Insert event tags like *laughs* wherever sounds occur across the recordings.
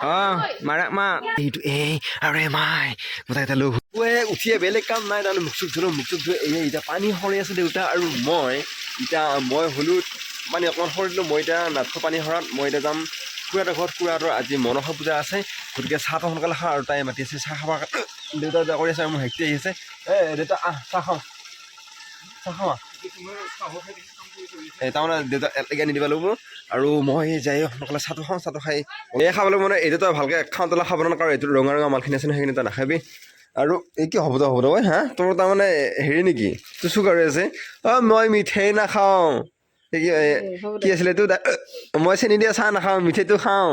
অ মাৰাক মা। এইটো এই আৰে মাই গোটাই এটা লগ ৱে উঠিয়ে বেলেগ কাম নাই তাৰমানে মুখ চুখ ধুলো মুখ চুখ ধুই এই এতিয়া পানী সৰি আছে দেউতা আৰু মই। এতিয়া মই হ'লো পানী অকণমান সৰি দিলোঁ মই এতিয়া নাথৰ পানী সৰাত মই এতিয়া যাম খুৰাহঁতৰ ঘৰত খুৰাহঁতৰ আজি মনসা পূজা আছে গতিকে চাহটো সোনকালে খাওঁ আৰু তাই মাতি আছে চাহ খাব *coughs* দেউতা পূজা কৰি আছে আৰু মোৰ হেক্টি আহি আছে। এ দেউতা আহ চাহ খাওঁ। চাহ খাওঁ তাৰমানে দেউতা এটাকে আনি দিব লাগিব। আৰু মই যাই সোনকালে চাহটো খাওঁ চাহটো খাই। এই খাবলৈ মানে এইটো তই ভালকৈ খাওঁ তোলা খাব কাৰণ এইটো ৰঙা ৰঙা মালখিনি আছে সেইখিনি তই নাখাবি। আৰু এই কি হ'ব হ'ব ঐ হা? তোৰ তাৰমানে হেৰি নেকি? তোৰ চুগাৰ আছে। অঁ মই মিঠাই নাখাওঁ। কি আছিলে তোৰ মই চেনি দিয়া চাহ নাখাওঁ মিঠাইটো খাওঁ।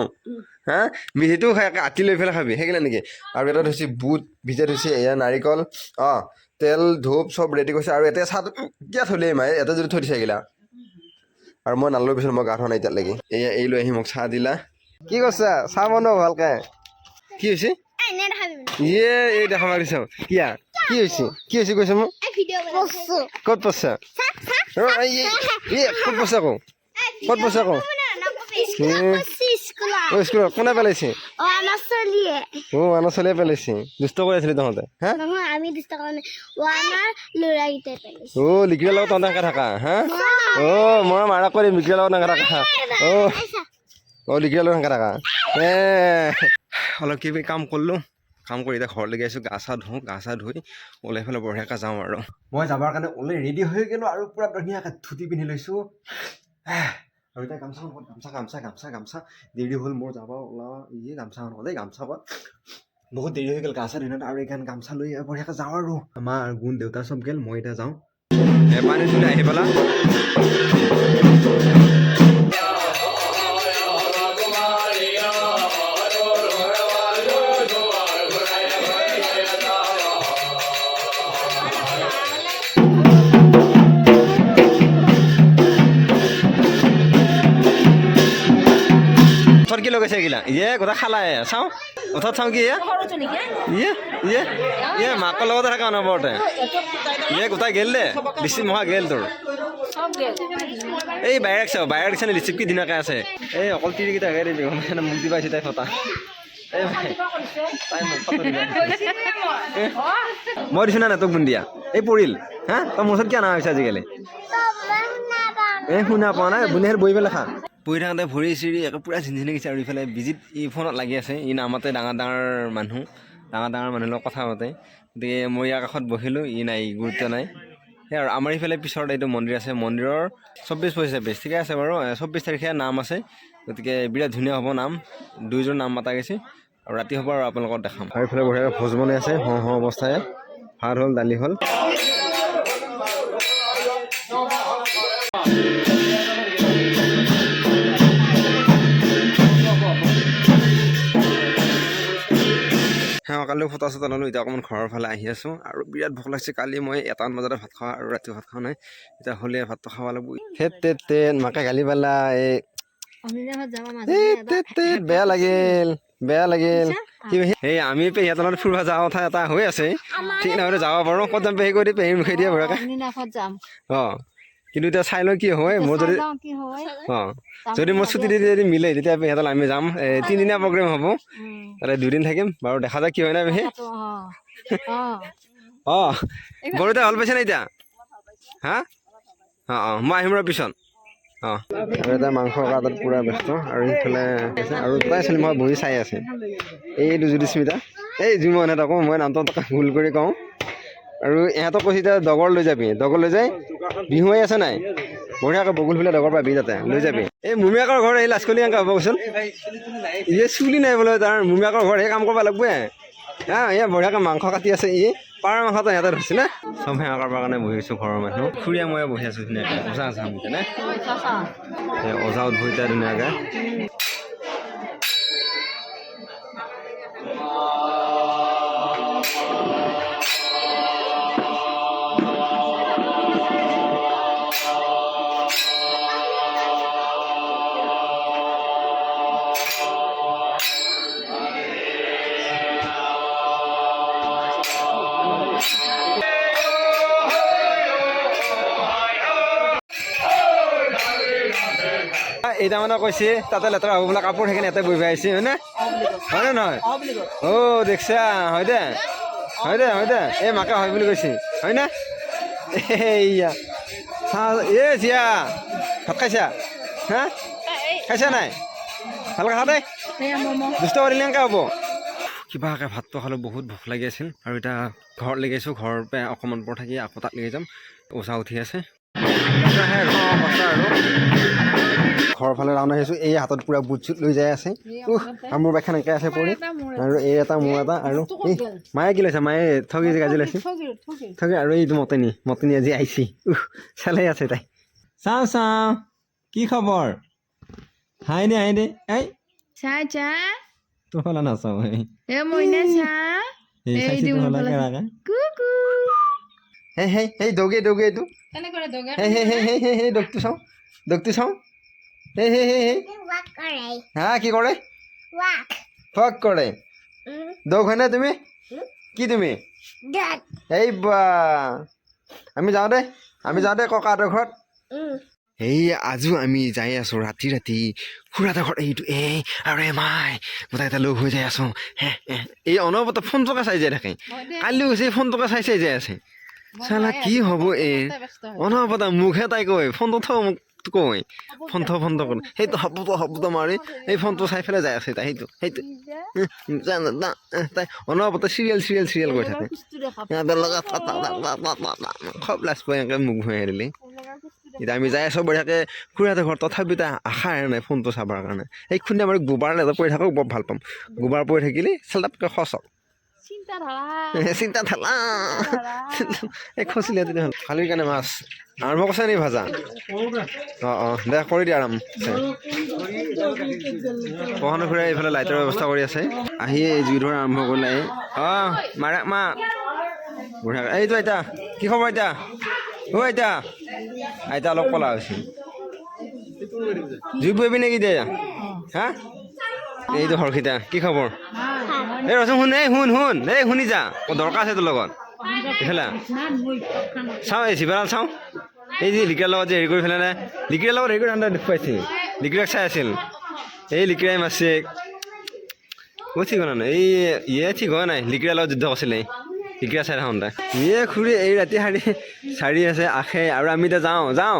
হা? মিঠাইটো খাই আতি লৈ পেলাই খাবি সেইকাৰণে নেকি? আৰু এটা থৈছে বুট ভিজাই থৈছে এয়া নাৰিকল অঁ তেল ধূপ চব ৰেডি কৰিছে। আৰু এতিয়া চাহটো কিয় থলি মায়ে? এটা যদি থৈ দিছে এইগিলা আৰু মই নালৈ পিছত মই গা ধোৱা নাই এতিয়ালৈকে। এয়া এই লৈ আহি মোক চাহ দিলা। কি কৈছা? চাহ বনাও ভালকে। কি হৈছে? ইয়ে এই দেখা মাৰিছ কিয়া? কি হৈছে? কি হৈছে কৈছে মোক? ক'ত এই ক'ত পইছা আকৌ ক'ত অ স্কুলত। কোনে পেলাইছে? অ মানুহ চলিয়ে পেলাইছে। দুষ্ট কৰি আছিলি তহঁতে হা? আমি দুষ্ট কাৰণে অ আমাৰ ল'ৰাকেইটাই পেলাইছে অ লিখিৰ লগত এনেকৈ থাকা হা? অ মই মাৰা কৰি মিকিৰ লগত এনেকৈ থাকা। অ অ লিখিৰ লগত এনেকৈ থাকা। এ অলপ কিবা কাম কৰিলোঁ কাম কৰি এতিয়া ঘৰলৈকে আহিছোঁ গা চা ধুওঁ গা চা ধুই ওলাই পেলাই বঢ়িয়াকৈ যাওঁ আৰু। মই যাবৰ কাৰণে ওলাই ৰেডি হৈ গ'লোঁ আৰু পূৰা ধুনীয়াকৈ ধুতি পিন্ধি লৈছোঁ। আৰু এতিয়া গামোচা ক'ত গামোচা গামোচা গামোচা গামোচা দেৰি হ'ল মোৰ যাব ওলাওঁ ইয়ে গামোচা নহ'লে গামোচা ক'ত বহুত দেৰি হৈ গ'ল চা ধুই আৰু এইখন গামোচা লৈ বঢ়িয়াকৈ যাওঁ আৰু। আমাৰ গুণ দেউতা চব গ'ল মই এতিয়া যাওঁ। আহি পেলা। কি লগাইছে এইগিলা। ইয়ে গোটেই খালাই চাওঁ। ওঠত চাওঁ কি ইয়ে? ইয়ে ইয়ে ইয়ে মাকৰ লগতে থকা অনবৰতে ইয়ে গোটাই গেল দে বেছি মহা গেল তোৰ। এই বাহিৰ ৰাখছে বাহিৰ ৰাখিছে লিচিপ কি ধুনীয়াকৈ আছে? এই অকল গম পাইছা নে? দিবা আহিছে তাই ফটা *laughs* মই? দিছোঁ না তোক বুন্দিয়া? এই পৰিল হা? তই মোৰ ওচৰত কিয় অনা হৈছে আজিকালি? এই শুনা পোৱা নাই? বুন্দিয়াৰ বহি পেলাই খা। বহি থাকোঁতে ভৰি চিৰি একে পূৰা ঝিনঝিনি গৈছে আৰু ইফালে বিজিত ই ফোনত লাগি আছে। ই নামতে ডাঙৰ ডাঙৰ মানুহ, ডাঙৰ ডাঙৰ মানুহৰ লগত কথা পাতে। গতিকে মই ইয়াৰ কাষত বহিলোঁ, ই নাই, গুৰুত্ব নাই। সেই আৰু আমাৰ ইফালে পিছত এইটো মন্দিৰ আছে। মন্দিৰৰ চৌব্বিছ পঁচিছ ছাব্বিছ ঠিকে আছে বাৰু। চৌব্বিছ তাৰিখে নাম আছে। গতিকে বিৰাট ধুনীয়া হ'ব নাম। দুইযোৰ নাম মাতা গৈছে। আৰু ৰাতি হ'ব আৰু আপোনালোকক দেখাম। আৰু ইফালে বঢ়িয়াকৈ ভোজ বনাই আছে হওঁ হওঁ অৱস্থাৰে ভাত হ'ল, দালি হ'ল। কালিও ফটা চটা ল'লোঁ এতিয়া অকণমান ঘৰৰ ফালে আহি আছোঁ। আৰু বিৰাট ভোক লাগিছে কালি মই এটামান বজাতে ভাত খোৱা আৰু ৰাতি ভাত খোৱা নাই। এতিয়া হ'লে ভাতটো খাব লাগিব। সেই তেত তেত মাকে গালি পালা এই এই বেয়া লাগিল বেয়া লাগিল। সেই আমি পেহীহঁতৰ লগত ফুৰিব যোৱা কথা এটা হৈ আছে। ঠিক নহ'লে যাব পাৰোঁ ক'ত যাম পেহী কৰি পেহীৰ মুখে দিয়ে ভৰাকৈ। অঁ। কিন্তু এতিয়া চাই লওঁ কি হয় মোৰ যদি হয়। অঁ যদি মোৰ ছুটি দি যদি মিলে তেতিয়া পেহীহঁতলৈ আমি যাম। এই তিনিদিনীয়া প্ৰগ্ৰেম হ'ব। তাতে দুদিন থাকিম। বাৰু দেখা যায় কি হয় নাই পেহী অঁ বৰদেউতা ভালো পাইছে নে এতিয়া? হা? অঁ অঁ মই আহিম ৰ পিছত। অঁ। আৰু এটা মাংস কাটাত পূৰা ব্যস্ত। আৰু ইফালে আৰু তাই ছোৱালী মই বহি চাই আছে। এইটো জ্যোতিস্মিতা এই জুমন সিহঁতক কওঁ মই নামটো তাক ভুল কৰি কওঁ। আৰু ইহঁতক কৈছে এতিয়া দগৰ লৈ যাবি। দগৰ লৈ যাই বিহু আহি আছে নাই? বঢ়িয়াকৈ বগুল ফুলে দগৰ পাবি তাতে লৈ যাবি। এই মুমিয়াকৰ ঘৰ এই লাচকলি এনেকৈ হ'ব কৈছিল ইয়ে চুলি নাই বোলে তাৰ মুমিয়াকৰ ঘৰ সেই কাম কৰিব লাগিব হা এয়া বঢ়িয়াকৈ মাংস কাটি আছে ই। পাৰ মাংসটো ইয়াতে ধৰিছে নে? চব সেৱা কৰিবৰ কাৰণে বহিছোঁ ঘৰৰ মানুহ। খুৰীয়া ময়ে বহি আছোঁ ধুনীয়াকৈ। ওজা আছে এই এতিয়া ধুনীয়াকৈ। এতিয়া মানে কৈছে, তাতে লেতেৰা হ'ব বোলে কাপোৰ সেইখিনি ইয়াতে বহি আহিছে হয়নে? হয়নে নহয়? অ' দেখিছা, হয় দে হয় দে হয় দে, এই মাকে হয় বুলি কৈছে, হয়নে? এইয়া এ জিয়া, ভাত খাইছা? হা? খাইছা নাই? ভালকৈ খা দেই দুষ্ট কৰিলে এনেকৈ হ'ব। কিবাকৈ ভাতটো খালোঁ বহুত ভোক লাগি আছিল, আৰু এতিয়া ঘৰত লাগি আছোঁ ঘৰৰ পৰা অকণমান পৰ থাকি আকৌ তাত লাগি যাম। ওচা উঠি আছে। ঘৰৰ ফালে ৰাওনা আহিছোঁ এই হাতত পূৰা বুট চুট লৈ যাই আছে। আৰু মোৰ বাইকখন এনেকৈ আছে পৰি। আৰু এই এটা মোৰ এটা আৰু এই মায়ে কি লৈছে? মায়ে ঠগি গাজি লৈছে। ঠগি আৰু এইটো মতেনি মতেনি আজি আহিছে। উহ চালেই আছে তাই। চাওঁ চাওঁ কি খবৰ? হাই দে হাই দে। এই চা চা। তোৰ ফালে নাচাওঁ এই। মইনা চা। এই এই চাইছোঁ হেই হেই দৌগে দৌগে দগা। হেই হেই হেই হেই হেই ডগটো চাওঁ ডগটো চাওঁ। হেই হেই হেই হেই। হা কি কৰে ৱাক ফক কৰে দৌগ হয়নে তুমি? কি তুমি? ডাক এই বা। আমি যাওঁ দে আমি যাওঁ দে ককাহঁতৰ ঘৰত। এই আজিও আমি যাই আছোঁ ৰাতি ৰাতি। খুৰাহঁতৰ ঘৰত এইটো এই আৰু এমাই গোটেইকেইটা লগ হৈ যাই আছোঁ। হে হে। এই অনবৰতে ফোনটোকে চাই যাই থাকে। কালিও হৈছে ফোনটোকে চাই চাই যাই আছে। চালা কি হ'ব এ? অনবৰতে মুখহে তাই কয় ফোনটো থ মোক কয়। ফোন থ ফোন থ কৰে সেইটো শব্দ শব্দ মাৰি এই ফোনটো চাই পেলাই যাই আছে তাই সেইটো সেইটো। তাই অনবৰতে চিৰিয়েল চিৰিয়েল চিৰিয়েল কৰি থাকে। খুব লাজ পাই এনেকৈ মুখ ভুৱাই দিলে। এতিয়া আমি যাই আছোঁ বঢ়িয়াকৈ খুৰীহঁতৰ ঘৰত। তথাপিতো আশা এৰা নাই ফোনটো চাবৰ কাৰণে। সেই খুন্দে আমাৰ গোবাৰ লেজাৰ পৰি থাকক বৰ ভালো পাম। গোবাৰ পৰি থাকিলে চেল্টাপকৈ খচক চিন্তা ধাৰা থালা এই খচিলে তেনেহ'লে খালিৰ কাৰণে মাছ। আৰম্ভ কৰিছে নি ভাজা? অঁ অঁ। দে কৰি দিয়া আৰাম। পঢ়ানো খুৰাই এইফালে লাইটৰ ব্যৱস্থা কৰি আছে। আহি এই জুই ধৰা আৰম্ভ কৰিলে। অঁ মাৰা মা। বঢ়িয়া এইটো আইতা কি খবৰ আইতা? অ' আইতা। আইতা অলপ ক'লা হৈছে। জুই পৰিবি নেকি এতিয়া হা? এইটো হৰ্ষিতা কি খবৰ? এই ৰচোন শুন এই শুন শুন এই শুনি যা দৰকাৰ আছে তোৰ লগত। এইফালে চাওঁ, এই চিভাৰাল চাওঁ। এই যে লিকিৰাৰ লগত যে হেৰি কৰি পেলাই লিকিৰাৰ লগত হেৰি কৰি ঠাণ্ডা দেখুৱাইছে লিকিৰাক চাই আছিল। এই লিকিৰাই মাছে। অ' ঠিক হোৱা নাই, এই ইয়ে ঠিক হোৱা নাই, লিকিৰাৰ লগত যুদ্ধ কৰিছিলে লিকিৰা চাই থাকোঁতে। ইয়ে খুৰী, এই ৰাতি শাৰী চাৰি আছে আখে আৰু আমি এতিয়া যাওঁ যাওঁ।